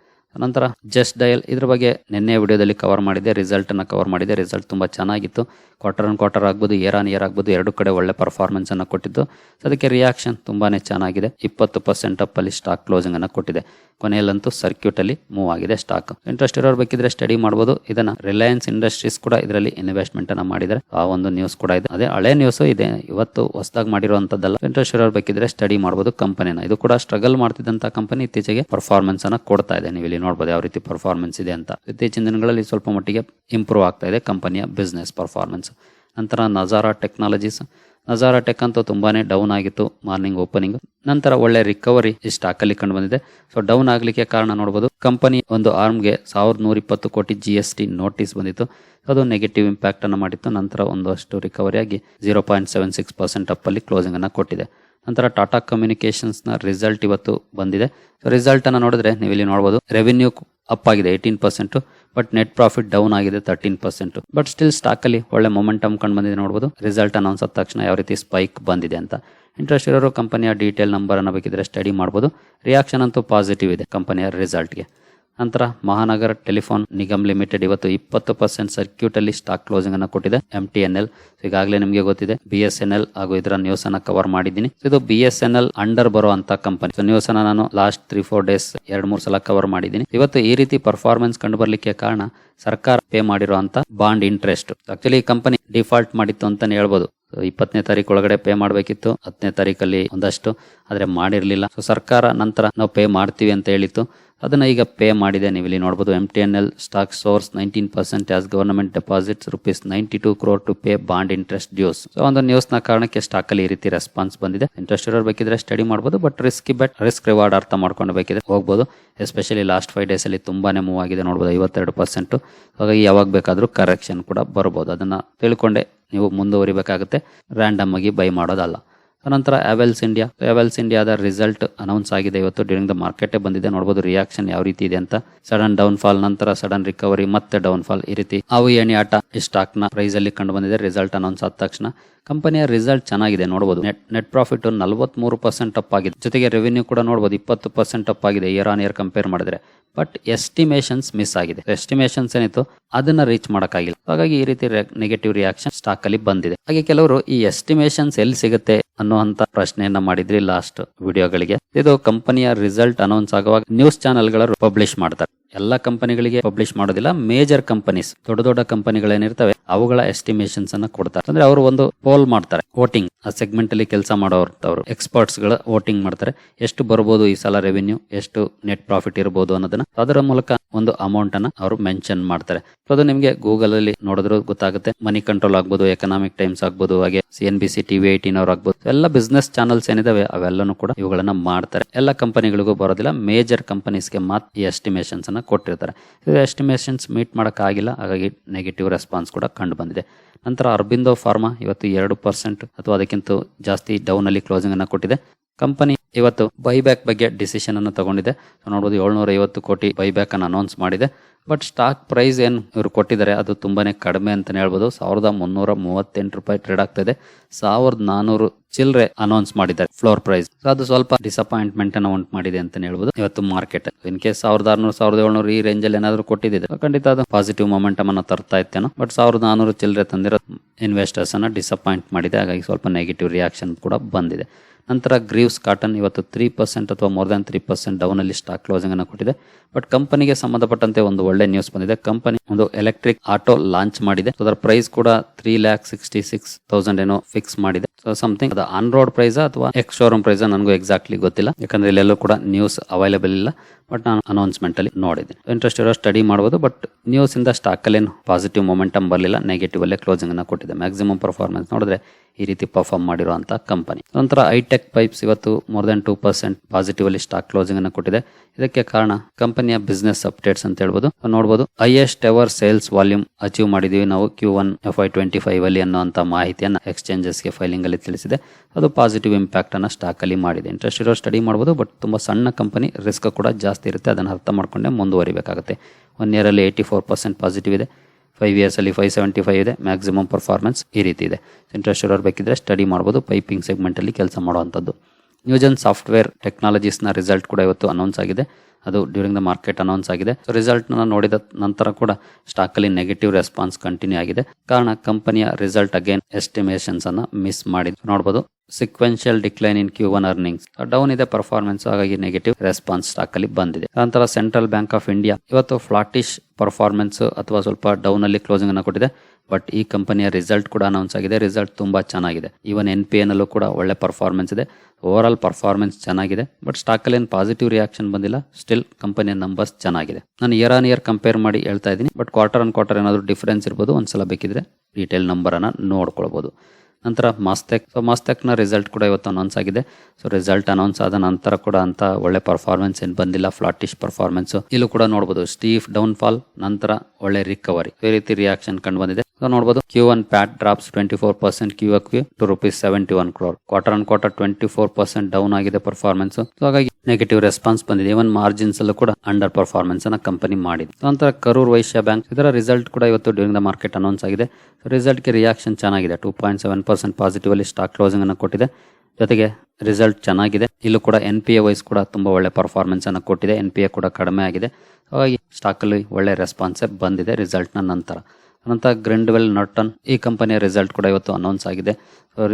ನಂತರ ಜಸ್ಟ್ ಡಯಲ್. ಇದ್ರ ಬಗ್ಗೆ ನಿನ್ನೆ ವಿಡಿಯೋದಲ್ಲಿ ಕವರ್ ಮಾಡಿದೆ ರಿಸಲ್ಟ್ ಅನ್ನ ಕವರ್ ಮಾಡಿದೆ ರಿಸಲ್ಟ್ ತುಂಬಾ ಚೆನ್ನಾಗಿತ್ತು. ಕ್ವಾರ್ಟರ್ ಆನ್ ಕ್ವಾರ್ಟರ್ ಆಗ್ಬೋದು ಇಯರ್ ಆನ್ ಇಯರ್ ಆಗ್ಬೋದು, ಎರಡು ಕಡೆ ಒಳ್ಳೆ ಪರ್ಫಾರ್ಮೆನ್ಸ್ ಅನ್ನ ಕೊಟ್ಟಿದ್ದು. ಅದಕ್ಕೆ ರಿಯಾಕ್ಷನ್ ತುಂಬಾ ಚೆನ್ನಾಗಿದೆ. ಇಪ್ಪತ್ತು ಪರ್ಸೆಂಟ್ ಅಪ್ ಅಲ್ಲಿ ಸ್ಟಾಕ್ ಕ್ಲೋಸಿಂಗ್ ಅನ್ನ ಕೊಟ್ಟಿದೆ. ಕೊನೆಯಲ್ಲಂತೂ ಸರ್ಕ್ಯೂಟ್ ಅಲ್ಲಿ ಮೂವ್ ಆಗಿದೆ ಸ್ಟಾಕ್ ಇಂಟ್ರೆಸ್ಟ್ ಇರೋರು ಬೇಕಿದ್ರೆ ಸ್ಟಡಿ ಮಾಡಬಹುದು ಇದನ್ನ ರಿಲಯನ್ಸ್ ಇಂಡಸ್ಟ್ರೀಸ್ ಕೂಡ ಇದರಲ್ಲಿ ಇನ್ವೆಸ್ಟ್ಮೆಂಟ್ ಅನ್ನ ಮಾಡಿದರೆ ಆ ಒಂದು ನ್ಯೂಸ್ ಕೂಡ ಇದೆ. ಅದೇ ಹಳೆ ನ್ಯೂಸ್ ಇದೆ. ಇವತ್ತು ಹೊಸದಾಗಿ ಮಾಡಿರುವಂಥದ್ದಲ್ಲ. ಇಂಟ್ರೆಸ್ಟ್ ಇರೋರು ಬೇಕಿದ್ರೆ ಸ್ಟಡಿ ಮಾಡಬಹುದು ಕಂಪನಿನ ಇದು ಕೂಡ ಸ್ಟ್ರಗಲ್ ಮಾಡ್ತಿದ್ದಂತ ಕಂಪನಿ ಇತ್ತೀಚೆಗೆ ಪರ್ಫಾರ್ಮೆನ್ಸ್ ಅನ್ನ ಕೊಡ್ತಾ ಇದೆ. ನೀವು ಇಲ್ಲಿ ನೋಡಬಹುದು ಯಾವ ರೀತಿ ಪರ್ಫಾರ್ಮೆನ್ಸ್ ಇದೆ ಅಂತ. ಇತ್ತೀಚಿನ ದಿನಗಳಲ್ಲಿ ಸ್ವಲ್ಪ ಮಟ್ಟಿಗೆ ಇಂಪ್ರೂವ್ ಆಗ್ತಾ ಇದೆ ಕಂಪನಿಯ ಬಿಸ್ನೆಸ್ ಪರ್ಫಾರ್ಮೆನ್ಸ್ ನಂತರ ನಜಾರಾ ಟೆಕ್ನಾಲಜೀಸ್ ನಜಾರಾ ಟೆಕ್ ಅಂತೂ ತುಂಬಾನೇ ಡೌನ್ ಆಗಿತ್ತು ಮಾರ್ನಿಂಗ್ ಓಪನಿಂಗ್ ನಂತರ ಒಳ್ಳೆ ರಿಕವರಿ ಈ ಸ್ಟಾಕಲ್ಲಿ ಕಂಡು ಬಂದಿದೆ. ಸೊ ಡೌನ್ ಆಗಲಿಕ್ಕೆ ಕಾರಣ ನೋಡಬಹುದು ಕಂಪನಿ ಒಂದು ಆರ್ಮ್ಗೆ ಸಾವಿರದ ನೂರ ಇಪ್ಪತ್ತು ಕೋಟಿ ಜಿ ಎಸ್ ಟಿ ನೋಟಿಸ್ ಬಂದಿತ್ತು. ಅದು ನೆಗೆಟಿವ್ ಇಂಪ್ಯಾಕ್ಟ್ ಅನ್ನು ಮಾಡಿತ್ತು. ನಂತರ ಒಂದಷ್ಟು ರಿಕವರಿ ಆಗಿ zero point seven six percent ಅಪ್ಪಲ್ಲಿ closing ಅನ್ನು ಕೊಟ್ಟಿದೆ. ನಂತರ ಟಾಟಾ ಕಮ್ಯುನಿಕೇಶನ್ಸ್ನ ರಿಸಲ್ಟ್ ಇವತ್ತು ಬಂದಿದೆ. ರಿಸಲ್ಟ್ ಅನ್ನ ನೋಡಿದ್ರೆ ನೀವು ಇಲ್ಲಿ ನೋಡಬಹುದು ರೆವಿನ್ಯೂ ಅಪ್ ಆಗಿದೆ eighteen percent but net profit down ಆಗಿದೆ thirteen percent but still stock ಅಲ್ಲಿ ಒಳ್ಳೆ ಮೊಮೆಂಟಮ್ ಕಂಡು ಬಂದಿದೆ ನೋಡಬಹುದು ರಿಸಲ್ಟ್ ಅನೌನ್ಸ್ ಆದ ತಕ್ಷಣ ಯಾವ ರೀತಿ ಸ್ಪೈಕ್ ಬಂದಿದೆ ಅಂತ. ಇಂಟ್ರೆಸ್ಟ್ ಇರೋರು ಕಂಪನಿಯ ಡೀಟೇಲ್ ನಂಬರ್ ಅನ್ನ ಬೇಕಿದ್ರೆ ಸ್ಟಡಿ ಮಾಡಬಹುದು ರಿಯಾಕ್ಷನ್ ಅಂತೂ ಪಾಸಿಟಿವ್ ಇದೆ ಕಂಪನಿಯ ರಿಸಲ್ಟ್ಗೆ ನಂತರ ಮಹಾನಗರ ಟೆಲಿಫೋನ್ ನಿಗಮ್ ಲಿಮಿಟೆಡ್ ಇವತ್ತು ಇಪ್ಪತ್ತು ಪರ್ಸೆಂಟ್ ಸರ್ಕ್ಯೂಟ್ ಅಲ್ಲಿ ಸ್ಟಾಕ್ ಕ್ಲೋಸಿಂಗ್ ಅನ್ನು ಕೊಟ್ಟಿದೆ. ಎಂ ಟಿ ಎನ್ ಎಲ್ ಈಗಾಗಲೇ ನಿಮಗೆ ಗೊತ್ತಿದೆ ಬಿ ಎಸ್ ಎನ್ ಎಲ್ ಹಾಗೂ ಇದರ ನ್ಯೂಸ್ ಅನ್ನ ಕವರ್ ಮಾಡಿದ್ದೀನಿ. ಇದು B S N L under ಬರುವಂತ ಕಂಪನಿ ನ್ಯೂಸ್ ಅನ್ನ ನಾನು ಲಾಸ್ಟ್ ತ್ರೀ ಫೋರ್ ಡೇಸ್ ಎರಡು, ಮೂರು ಸಲ ಕವರ್ ಮಾಡಿದ್ದೀನಿ. ಇವತ್ತು ಈ ರೀತಿ ಪರ್ಫಾರ್ಮೆನ್ಸ್ ಕಂಡು ಬರ್ಲಿಕ್ಕೆ ಕಾರಣ ಸರ್ಕಾರ ಪೇ ಮಾಡಿರುವಂತ ಬಾಂಡ್ ಇಂಟ್ರೆಸ್ಟ್ ಆಕ್ಚುಲಿ ಈ ಕಂಪನಿ ಡಿಫಾಲ್ಟ್ ಮಾಡಿತ್ತು ಅಂತ ಹೇಳ್ಬೋದು. ಇಪ್ಪತ್ತನೇ ತಾರೀಕು ಒಳಗಡೆ ಪೇ ಮಾಡಬೇಕಿತ್ತು, ಹತ್ತನೇ ತಾರೀಕಲ್ಲಿ ಒಂದಷ್ಟು, ಆದ್ರೆ ಮಾಡಿರಲಿಲ್ಲ. ಸೊ ಸರ್ಕಾರ ನಂತರ ನಾವು ಪೇ ಮಾಡ್ತೀವಿ ಅಂತ ಹೇಳಿತ್ತು. ಅದನ್ನ ಈಗ ಪೇ ಮಾಡಿದೆ. ನೀವು ಇಲ್ಲಿ ನೋಡಬಹುದು M T N L stock soars nineteen percent as government deposits rupees ninety two crore to pay bond interest dues so ಒಂದು ನ್ಯೂಸ್ನ ಕಾರಣಕ್ಕೆ ಸ್ಟಾಕ್ ಅಲ್ಲಿ ಈ ರೀತಿ ರೆಸ್ಪಾನ್ಸ್ ಬಂದಿದೆ. ಇಂಟ್ರೆಸ್ಟ್ ಇರೋರು ಬೇಕಿದ್ರೆ ಸ್ಟಡಿ ಮಾಡಬಹುದು but risk bet risk reward ಅರ್ಥ ಮಾಡ್ಕೊಂಡು ಬೇಕಿದ್ರೆ ಹೋಗ್ಬೋದು. ಎಸ್ಪೆಷಲಿ ಲಾಸ್ಟ್ ಫೈವ್ ಡೇಸ್ ಅಲ್ಲಿ ತುಂಬಾನೇ ಮೂವ್ ಆಗಿದೆ ನೋಡಬಹುದು ಐವತ್ತೆರಡು ಪರ್ಸೆಂಟ್ ಹಾಗಾಗಿ ಯಾವಾಗ ಬೇಕಾದರೂ ಕರೆಕ್ಷನ್ ಕೂಡ ಬರ್ಬೋದು. ಅದನ್ನ ತಿಳ್ಕೊಂಡೆ ನೀವು ಮುಂದುವರಿಬೇಕಾಗುತ್ತೆ. ರ್ಯಾಂಡಮ್ ಆಗಿ ಬೈ ಮಾಡೋದಲ್ಲ. ನಂತರ ಅವೆಲ್ಸ್ ಇಂಡಿಯಾ ಅವೆಲ್ಸ್ ಇಂಡಿಯಾದ ರಿಸಲ್ಟ್ ಅನೌನ್ಸ್ ಆಗಿದೆ. ಇವತ್ತು ಡ್ಯೂರಿಂಗ್ ದ ಮಾರ್ಕೆಟ್ ಬಂದಿದೆ. ನೋಡಬಹುದು ರಿಯಾಕ್ಷನ್ ಯಾವ ರೀತಿ ಇದೆ ಅಂತ. ಸಡನ್ ಡೌನ್ ಫಾಲ್ ನಂತರ ಸಡನ್ ರಿಕವರಿ ಮತ್ತೆ ಡೌನ್ ಫಾಲ್ ಈ ರೀತಿ. ಅವು ಎಣಿ ಆಟ ಈ ಸ್ಟಾಕ್ನ ಪ್ರೈಸ್ ಅಲ್ಲಿ ಕಂಡು ಬಂದಿದೆ. ರಿಸಲ್ಟ್ ಅನೌನ್ಸ್ ಆದ ತಕ್ಷಣ ಕಂಪನಿಯ ರಿಸಲ್ಟ್ ಚೆನ್ನಾಗಿದೆ. ನೋಡಬಹುದು ನೆಟ್ ನೆಟ್ ಪ್ರಾಫಿಟ್ ನಲವತ್ಮೂರು ಪರ್ಸೆಂಟ್ ಅಪ್ ಆಗಿದೆ. ಜೊತೆಗೆ ರೆವಿನ್ಯೂ ಕೂಡ ನೋಡಬಹುದು ಇಪ್ಪತ್ತು ಪರ್ಸೆಂಟ್ ಅಪ್ ಆಗಿದೆ. ಇಯರ್ ಆನ್ ಇಯರ್ ಕಂಪೇರ್ ಮಾಡಿದ್ರೆ. ಬಟ್ ಎಸ್ಟಿಮೇಷನ್ಸ್ ಮಿಸ್ ಆಗಿದೆ. ಎಸ್ಟಿಮೇಷನ್ಸ್ ಏನಿತ್ತು, ಅದನ್ನ ರೀಚ್ ಮಾಡೋಕ್ಕಾಗಿಲ್ಲ. ಹಾಗಾಗಿ ಈ ರೀತಿ ನೆಗೆಟಿವ್ ರಿಯಾಕ್ಷನ್ ಸ್ಟಾಕ್ ಅಲ್ಲಿ ಬಂದಿದೆ. ಹಾಗೆ ಕೆಲವರು ಈ ಎಸ್ಟಿಮೇಷನ್ಸ್ ಎಲ್ಲಿ ಸಿಗುತ್ತೆ ಅನ್ನುವಂತ ಪ್ರಶ್ನೆಯನ್ನ ಮಾಡಿದ್ರಿ ಲಾಸ್ಟ್ ವಿಡಿಯೋಗಳಿಗೆ ಇದು ಕಂಪನಿಯ ರಿಸಲ್ಟ್ ಅನೌನ್ಸ್ ಆಗುವಾಗ ನ್ಯೂಸ್ ಚಾನೆಲ್ಗಳು ಪಬ್ಲಿಷ್ ಮಾಡ್ತಾರೆ. ಎಲ್ಲ ಕಂಪನಿಗಳಿಗೆ ಪಬ್ಲಿಷ್ ಮಾಡೋದಿಲ್ಲ. ಮೇಜರ್ ಕಂಪನೀಸ್ ದೊಡ್ಡ ದೊಡ್ಡ ಕಂಪನಿಗಳೇನಿರ್ತವೆ, ಅವುಗಳ ಎಸ್ಟಿಮೇಷನ್ಸ್ ಅನ್ನ ಕೊಡ್ತಾರೆ. ಅಂದ್ರೆ ಅವರು ಒಂದು ಪೋಲ್ ಮಾಡ್ತಾರೆ. ವೋಟಿಂಗ್ ಆ ಸೆಗ್ಮೆಂಟ್ ಅಲ್ಲಿ ಕೆಲಸ ಮಾಡೋರು ಎಕ್ಸ್ಪರ್ಟ್ಸ್ಗಳ ವೋಟಿಂಗ್ ಮಾಡ್ತಾರೆ. ಎಷ್ಟು ಬರ್ಬೋದು ಈ ಸಲ ರೆವಿನ್ಯೂ ಎಷ್ಟು ನೆಟ್ ಪ್ರಾಫಿಟ್ ಇರಬಹುದು ಅನ್ನೋದನ್ನ. ಅದರ ಮೂಲಕ ಒಂದು ಅಮೌಂಟ್ ಅನ್ನ ಅವರು ಮೆನ್ಷನ್ ಮಾಡ್ತಾರೆ. ಅದು ನಿಮಗೆ ಗೂಗಲ್ ಅಲ್ಲಿ ನೋಡಿದ್ರು ಗೊತ್ತಾಗುತ್ತೆ. ಮನಿ ಕಂಟ್ರೋಲ್ ಆಗ್ಬೋದು ಎಕನಾಮಿಕ್ ಟೈಮ್ಸ್ ಆಗ್ಬೋದು, ಹಾಗೆ C N B C TV eighteen ಅವ್ರು ಆಗ್ಬೋದು. ಎಲ್ಲ ಬಿಸ್ನೆಸ್ ಚಾನಲ್ಸ್ ಏನಿದಾವೆ, ಅವೆಲ್ಲನೂ ಕೂಡ ಇವುಗಳನ್ನ ಮಾಡ್ತಾರೆ. ಎಲ್ಲ ಕಂಪನಿಗಳಿಗೂ ಬರೋದಿಲ್ಲ. ಮೇಜರ್ ಕಂಪನೀಸ್ಗೆ ಮಾತ್ರ ಈ ಎಸ್ಟಿಮೇಷನ್ಸ್ ಅನ್ನ ಕೊಟ್ಟಿರ್ತಾರೆ. ಇದು ಎಸ್ಟಿಮೇಷನ್ಸ್ ಮೀಟ್ ಮಾಡೋಕ್ಕಾಗಿಲ್ಲ. ಹಾಗಾಗಿ ನೆಗೆಟಿವ್ ರೆಸ್ಪಾನ್ಸ್ ಕೂಡ ಕಂಡು ಬಂದಿದೆ ನಂತರ ಅರ್ಬಿಂದೋ ಫಾರ್ಮಾ ಇವತ್ತು ಎರಡು ಪರ್ಸೆಂಟ್ ಅಥವಾ ಅದಕ್ಕಿಂತ ಜಾಸ್ತಿ ಡೌನ್ ಅಲ್ಲಿ ಕ್ಲೋಸಿಂಗ್ ಅನ್ನ ಕೊಟ್ಟಿದೆ. ಕಂಪನಿ ಇವತ್ತು ಬೈಬ್ಯಾಕ್ ಬಗ್ಗೆ ಡಿಸಿಷನ್ ಅನ್ನು ತಗೊಂಡಿದೆ. ಸೊ ನೋಡಬಹುದು ಏಳ್ನೂರ ಐವತ್ತು ಕೋಟಿ ಬೈಬ್ಯಾಕ್ ಅನ್ನು ಅನೌನ್ಸ್ ಮಾಡಿದೆ. ಬಟ್ ಸ್ಟಾಕ್ ಪ್ರೈಸ್ ಏನು ಇವರು ಕೊಟ್ಟಿದ್ದಾರೆ ಅದು ತುಂಬಾನೇ ಕಡಿಮೆ ಅಂತಲೇ ಹೇಳ್ಬೋದು. ಸಾವಿರದ ಮುನ್ನೂರ ಮೂವತ್ತೆಂಟು ರೂಪಾಯಿ ಟ್ರೇಡ್ ಆಗ್ತಾ ಇದೆ. ಸಾವಿರದ ನಾನೂರು ಚಿಲ್ಲರೆ ಅನೌನ್ಸ್ ಮಾಡಿದ್ದಾರೆ ಫ್ಲೋರ್ ಪ್ರೈಸ್ ಅದು ಸ್ವಲ್ಪ ಡಿಸಪಾಯಿಂಟ್ಮೆಂಟ್ ಅನ್ನು ಉಂಟು ಮಾಡಿದೆ ಅಂತಲೇ ಹೇಳ್ಬೋದು. ಇವತ್ತು ಮಾರ್ಕೆಟ್ ಇನ್ ಕೇಸ್ ಸಾವಿರದ ಆರ್ನೂರು, ಸಾವಿರದ ಏಳ್ನೂರು ಈ ರೇಂಜ್ ಅಲ್ಲಿ ಏನಾದರೂ ಕೊಟ್ಟಿದ್ದೆ ಖಂಡಿತ ಅದು ಪಾಸಿಟಿವ್ ಮೊಮೆಂಟಮ್ ಅನ್ನು ತರ್ತಾ ಇತ್ತೇನೋ ಬಟ್ ಸಾವಿರದ ನಾನೂರು ಚಿಲ್ಲರೆ ತಂದಿರೋ ಇನ್ವೆಸ್ಟರ್ಸ್ ಅನ್ನ ಡಿಸಪಾಯಿಂಟ್ ಮಾಡಿದೆ. ಹಾಗಾಗಿ ಸ್ವಲ್ಪ ನೆಗೆಟಿವ್ ರಿಯಾಕ್ಷನ್ ಕೂಡ ಬಂದಿದೆ. ನಂತರ ಗ್ರೀವ್ಸ್ ಕಾಟನ್ ಇವತ್ತು ತ್ರೀ ಪರ್ಸೆಂಟ್ ಅಥವಾ more than three percent down ಅಲ್ಲಿ ಸ್ಟಾಕ್ ಕ್ಲೋಸಿಂಗ್ ಅನ್ನು ಕೊಟ್ಟಿದೆ. ಬಟ್ ಕಂಪನಿಗೆ ಸಂಬಂಧಪಟ್ಟಂತೆ ಒಂದು ಒಳ್ಳೆ ನ್ಯೂಸ್ ಬಂದಿದೆ. ಕಂಪನಿ ಒಂದು ಎಲೆಕ್ಟ್ರಿಕ್ ಆಟೋ ಲಾಂಚ್ ಮಾಡಿದೆ. ಅದರ ಪ್ರೈಸ್ ಕೂಡ three lakh sixty six thousand ಏನೋ ಫಿಕ್ಸ್ ಮಾಡಿದೆ. ಸೊ ಸಮಥಿಂಗ್ ಅದು ಆನ್ ರೋಡ್ ಪ್ರೈಸ್ ಅಥವಾ ಎಕ್ಸ್ ಶೋರೂಮ್ ಪ್ರೈಸ್ ನನಗೂ ಎಕ್ಸಾಕ್ಟ್ಲಿ ಗೊತ್ತಿಲ್ಲ. ಯಾಕಂದ್ರೆ ಇಲ್ಲೆಲ್ಲೂ ಕೂಡ ನ್ಯೂಸ್ ಅವೈಲೇಬಲ್ ಇಲ್ಲ. ಬಟ್ ನಾನು ಅನೌನ್ಸ್ಮೆಂಟ್ ಅಲ್ಲಿ ನೋಡಿದೆ ಇಂಟ್ರೆಸ್ಟ್ ಇರೋ ಸ್ಟಡಿ ಮಾಡಬಹುದು ಬಟ್ ನ್ಯೂಸ್ ಇಂದ ಸ್ಟಾಕ್ ಅಲ್ಲಿ ಪಾಸಿಟಿವ್ ಮೊಮೆಂಟಮ್ ಬರಲಿಲ್ಲ ನೆಗೆಟಿವ್ ಅಲ್ಲೇ ಕ್ಲೋಸಿಂಗ್ ಅನ್ನ ಕೊಟ್ಟಿದೆ. ಮ್ಯಾಕ್ಸಿಮಮ್ ಪರ್ಫಾರ್ಮೆನ್ಸ್ ನೋಡಿದ್ರೆ ಈ ರೀತಿ ಪರ್ಫಾರ್ಮ್ ಮಾಡಿರುವಂತಹ ಕಂಪನಿ ನಂತರ ಐಟೆಕ್ ಪೈಪ್ಸ್ ಇವತ್ತು more than two percent positive ಅಲ್ಲಿ ಸ್ಟಾಕ್ ಕ್ಲೋಸಿಂಗ್ ಅನ್ನು ಕೊಟ್ಟಿದೆ. ಇದಕ್ಕೆ ಕಾರಣ ಕಂಪನಿಯ ಬಿಸ್ನೆಸ್ ಅಪ್ಡೇಟ್ಸ್ ಅಂತ ಹೇಳ್ಬೋದು. ನೋಡಬಹುದು highest ever sales volume achieve ಮಾಡಿದೀವಿ ನಾವು Q one F Y twenty five ಅಲ್ಲಿ ಅನ್ನುವಂತ ಮಾಹಿತಿಯನ್ನ ಎಕ್ಸ್ಚೇಂಜಸ್ಗೆ ಫೈಲಿಂಗ್ ಅಲ್ಲಿ ತಿಳಿಸಿದೆ. ಅದು ಪಾಸಿಟಿವ್ ಇಂಪ್ಯಾಕ್ಟ್ ಅನ್ನು ಸ್ಟಾಕ್ ಅಲ್ಲಿ ಮಾಡಿದೆ. ಇಂಟ್ರೆಸ್ಟ್ ಇರೋ ಸ್ಟಡಿ ಮಾಡಬಹುದು ಬಟ್ ತುಂಬಾ ಸಣ್ಣ ಕಂಪನಿ ರಿಸ್ಕ್ ಕೂಡ ಜಾಸ್ತಿ ಇರುತ್ತೆ, ಅದನ್ನು ಅರ್ಥ ಮಾಡ್ಕೊಂಡೆ ಮುಂದುವರಿಬೇಕಾಗುತ್ತೆ. ಒನ್ ಇಯರಲ್ಲಿ ಏಯ್ಟಿ ಫೋರ್ ಪರ್ಸೆಂಟ್ ಪಾಸಿಟಿವ್ ಇದೆ. ಫೈವ್ ಇಯರ್ಸಲ್ಲಿ ಫೈವ್ ಸೆವೆಂಟಿ ಫೈವ್ ಇದೆ. ಮ್ಯಾಕ್ಸಿಮಮ್ ಪರ್ಫಾರ್ಮೆನ್ಸ್ ಈ ರೀತಿ ಇದೆ. ಇಂಟ್ರೆಸ್ಟ್ ಇರೋರು ಬೇಕಿದ್ರೆ ಸ್ಟಡಿ ಮಾಡ್ಬೋದು ಪೈಪಿಂಗ್ ಸೆಗ್ಮೆಂಟಲ್ಲಿ ಕೆಲಸ ಮಾಡುವಂಥದ್ದು. ನ್ಯೂಜನ್ ಸಾಫ್ಟ್ವೇರ್ ಟೆಕ್ನಾಲಜೀಸ್ನ ರಿಸಲ್ಟ್ ಕೂಡ ಇವತ್ತು ಅನೌನ್ಸ್ ಆಗಿದೆ. ಅದು ಡ್ಯೂರಿಂಗ್ ದ ಮಾರ್ಕೆಟ್ ಅನೌನ್ಸ್ ಆಗಿದೆ. ಸೊ ರಿಸಲ್ಟ್ನ ನೋಡಿದ ನಂತರ ಕೂಡ ಸ್ಟಾಕಲ್ಲಿ ನೆಗೆಟಿವ್ ರೆಸ್ಪಾನ್ಸ್ ಕಂಟಿನ್ಯೂ ಆಗಿದೆ. ಕಾರಣ ಕಂಪನಿಯ ರಿಸಲ್ಟ್ ಅಗೇನ್ ಎಸ್ಟಿಮೇಷನ್ಸ್ ಅನ್ನು ಮಿಸ್ ಮಾಡಿ. ನೋಡಬಹುದು sequential decline in Q one earnings down ಇದೆ ಪರ್ಫಾರ್ಮೆನ್ಸ್ ಹಾಗಾಗಿ ನೆಗೆಟಿವ್ ರೆಸ್ಪಾನ್ಸ್ ಸ್ಟಾಕ್ ಅಲ್ಲಿ ಬಂದಿದೆ. ನಂತರ ಸೆಂಟ್ರಲ್ ಬ್ಯಾಂಕ್ ಆಫ್ ಇಂಡಿಯಾ ಇವತ್ತು ಫ್ಲಾಟಿಶ್ ಪರ್ಫಾರ್ಮೆನ್ಸ್ ಅಥವಾ ಸ್ವಲ್ಪ ಡೌನ್ ಅಲ್ಲಿ ಕ್ಲೋಸಿಂಗ್ ಅನ್ನು ಕೊಟ್ಟಿದೆ. ಬಟ್ ಈ ಕಂಪನಿಯ ರಿಸಲ್ಟ್ ಕೂಡ ಅನೌನ್ಸ್ ಆಗಿದೆ. ರಿಸಲ್ಟ್ ತುಂಬಾ ಚೆನ್ನಾಗಿದೆ. ಈವನ್ ಎನ್ ಪಿ ಎನ್ ಅಲ್ಲೂ ಕೂಡ ಒಳ್ಳೆ ಪರ್ಫಾರ್ಮೆನ್ಸ್ ಇದೆ. ಓವರ್ ಆಲ್ ಪರ್ಫಾರ್ಮೆನ್ಸ್ ಚೆನ್ನಾಗಿದೆ. ಬಟ್ ಸ್ಟಾಕ್ ಅಲ್ಲಿ ಏನು ಪಾಸಿಟಿವ್ ರಿಯಾಕ್ಷನ್ ಬಂದಿಲ್ಲ. ಸ್ಟಿಲ್ ಕಂಪನಿಯ ನಂಬರ್ಸ್ ಚೆನ್ನಾಗಿದೆ. ನಾನು ಇಯರ್ ಆನ್ ಇಯರ್ ಕಂಪೇರ್ ಮಾಡಿ ಹೇಳ್ತಾ ಇದ್ದೀನಿ. ಬಟ್ ಕ್ವಾರ್ಟರ್ ಆನ್ ಕ್ವಾರ್ಟರ್ ಏನಾದರೂ ಡಿಫ್ರೆನ್ಸ್ ಇರ್ಬೋದು. ಒಂದ್ಸಲ ಬೇಕಿದ್ರೆ ಡೀಟೇಲ್ ನಂಬರ್ ಅನ್ನ ನೋಡ್ಕೊಳ್ಬಹುದು ನಂತರ ಮಾಸ್ತೆಕ್ ಸೊ ಮಾಸ್ತೆಕ್ನ ರಿಸಲ್ಟ್ ಕೂಡ ಇವತ್ತು ಅನೌನ್ಸ್ ಆಗಿದೆ. ಸೊ ರಿಸಲ್ಟ್ ಅನೌನ್ಸ್ ಆದ ನಂತರ ಕೂಡ ಅಂತ ಒಳ್ಳೆ ಪರ್ಫಾರ್ಮೆನ್ಸ್ ಏನು ಬಂದಿಲ್ಲ ಫ್ಲಾಟಿಶ್ ಪರ್ಫಾರ್ಮೆನ್ಸ್ ಇಲ್ಲೂ ಕೂಡ ನೋಡಬಹುದು ಸ್ಟೀಫ್ ಡೌನ್ ಫಾಲ್ ನಂತರ ಒಳ್ಳೆ ರಿಕವರಿ ಈ ರೀತಿ ರಿಯಾಕ್ಷನ್ ಕಂಡು ಬಂದಿದೆ. ಸೊ ನೋಡಬಹುದು Q one PAT drops twenty four percent Q ಅಕ್ವಿ to rupees seventy one crore quarter on quarter twenty four percent down ಆಗಿದೆ ಪರ್ಫಾರ್ಮೆನ್ಸ್ ಹಾಗಾಗಿ ನೆಗೆಟಿವ್ ರೆಸ್ಪಾನ್ಸ್ ಬಂದಿದೆ. ಇವನ್ ಮಾರ್ಜಿನ್ಸ್ ಅಲ್ಲೂ ಕೂಡ ಅಂಡರ್ ಪರ್ಫಾರ್ಮೆನ್ಸ್ ಅನ್ನ ಕಂಪನಿ ಮಾಡಿದೆ. ನಂತರ ಕರೂರ್ ವೈಶ್ಯ ಬ್ಯಾಂಕ್ ಇದರ ರಿಸಲ್ಟ್ ಕೂಡ ಇವತ್ತು ಡ್ಯೂರಿಂಗ್ ದ ಮಾರ್ಕೆಟ್ ಅನೌನ್ಸ್ ಆಗಿದೆ. ರಿಸಲ್ಟ್ಗೆ ರಿಯಾಕ್ಷನ್ ಚೆನ್ನಾಗಿದೆ. Two point seven percent positive ಅಲ್ಲಿ ಸ್ಟಾಕ್ ಕ್ಲೋಸಿಂಗ್ ಅನ್ನು ಕೊಟ್ಟಿದೆ. ಜೊತೆಗೆ ರಿಸಲ್ಟ್ ಚೆನ್ನಾಗಿದೆ. ಇಲ್ಲೂ ಕೂಡ ಎನ್ ಪಿ ಎ ವೈಸ್ ಕೂಡ ತುಂಬಾ ಒಳ್ಳೆ ಪರ್ಫಾರ್ಮೆನ್ಸ್ ಅನ್ನು ಕೊಟ್ಟಿದೆ. ಎನ್ ಪಿ ಎ ಕೂಡ ಕಡಿಮೆ ಆಗಿದೆ. ಹಾಗಾಗಿ ಸ್ಟಾಕ್ ಅಲ್ಲಿ ಒಳ್ಳೆ ರೆಸ್ಪಾನ್ಸೇ ಬಂದಿದೆ ರಿಸಲ್ಟ್ನ ನಂತರ. ನಂತರ ಗ್ರಿಂಡ್ವೆಲ್ ನಟನ್ ಈ ಕಂಪನಿಯ ರಿಸಲ್ಟ್ ಕೂಡ ಇವತ್ತು ಅನೌನ್ಸ್ ಆಗಿದೆ.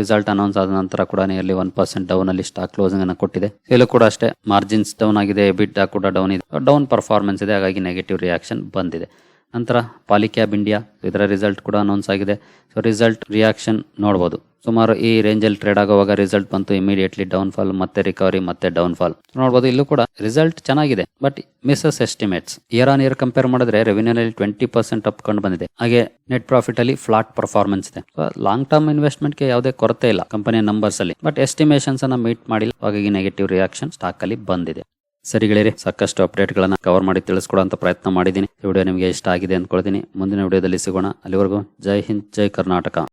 ರಿಸಲ್ಟ್ ಅನೌನ್ಸ್ ಆದ ನಂತರ ಕೂಡ ನಿಯರ್ಲಿ ಒನ್ ಪರ್ಸೆಂಟ್ ಡೌನ್ ಅಲ್ಲಿ ಸ್ಟಾಕ್ ಕ್ಲೋಸಿಂಗ್ ಅನ್ನು ಕೊಟ್ಟಿದೆ. ಇಲ್ಲೂ ಕೂಡ ಅಷ್ಟೇ ಮಾರ್ಜಿನ್ಸ್ ಡೌನ್ ಆಗಿದೆ ಬಿಟ್ಟ ಕೂಡ ಡೌನ್ ಇದೆ. ಡೌನ್ ಪರ್ಫಾರ್ಮೆನ್ಸ್ ಇದೆ, ಹಾಗಾಗಿ ನೆಗೆಟಿವ್ ರಿಯಾಕ್ಷನ್ ಬಂದಿದೆ. ನಂತರ ಪಾಲಿಕ್ಯಾಬ್ ಇಂಡಿಯಾ, ಇದರ ರಿಸಲ್ಟ್ ಕೂಡ ಅನೌನ್ಸ್ ಆಗಿದೆ. ಸೊ ರಿಸಲ್ಟ್ ರಿಯಾಕ್ಷನ್ ನೋಡಬಹುದು ಸುಮಾರು ಈ ರೇಂಜಲ್ಲಿ ಟ್ರೇಡ್ ಆಗುವಾಗ ರಿಸಲ್ಟ್ ಬಂತು ಇಮಿಡಿಯೇಟ್ಲಿ ಡೌನ್ ಫಾಲ್ ಮತ್ತೆ ರಿಕವರಿ ಮತ್ತೆ ಡೌನ್ ಫಾಲ್ ನೋಡಬಹುದು ಇಲ್ಲೂ ಕೂಡ ರಿಸಲ್ಟ್ ಚೆನ್ನಾಗಿದೆ but misses estimates year on year compare ಮಾಡಿದ್ರೆ ರೆವಿನ್ಯೂನಲ್ಲಿ ಟ್ವೆಂಟಿ ಪರ್ಸೆಂಟ್ ಅಪ್ಕೊಂಡು ಬಂದಿದೆ. ಹಾಗೆ ನೆಟ್ ಪ್ರಾಫಿಟ್ ಅಲ್ಲಿ ಫ್ಲಾಟ್ ಪರ್ಫಾರ್ಮೆನ್ಸ್ ಇದೆ. ಲಾಂಗ್ ಟರ್ಮ್ ಇನ್ವೆಸ್ಟ್ಮೆಂಟ್ಗೆ ಯಾವುದೇ ಕೊರತೆ ಇಲ್ಲ ಕಂಪನಿಯ ನಂಬರ್ಸ್ ಅಲ್ಲಿ ಬಟ್ ಎಸ್ಟಿಮೇಷನ್ಸ್ ಅನ್ನ ಮೀಟ್ ಮಾಡಿಲ್ಲ. ಹಾಗಾಗಿ ನೆಗೆಟಿವ್ ರಿಯಾಕ್ಷನ್ ಸ್ಟಾಕ್ ಅಲ್ಲಿ ಬಂದಿದೆ. ಸರಿ ಗೆಳೆಯರಿ, ಸಾಕಷ್ಟು ಅಪ್ಡೇಟ್ಗಳನ್ನ ಕವರ್ ಮಾಡಿ ತಿಳಿಸ್ಕೊಡುವಂತ ಪ್ರಯತ್ನ ಮಾಡಿದ್ದೀನಿ. ಈ ವಿಡಿಯೋ ನಿಮಗೆ ಇಷ್ಟ ಆಗಿದೆ ಅಂದ್ಕೊಳ್ತೀನಿ. ಮುಂದಿನ ವಿಡಿಯೋದಲ್ಲಿ ಸಿಗೋಣ. ಅಲ್ಲಿವರೆಗೂ ಜೈ ಹಿಂದ್, ಜೈ ಕರ್ನಾಟಕ.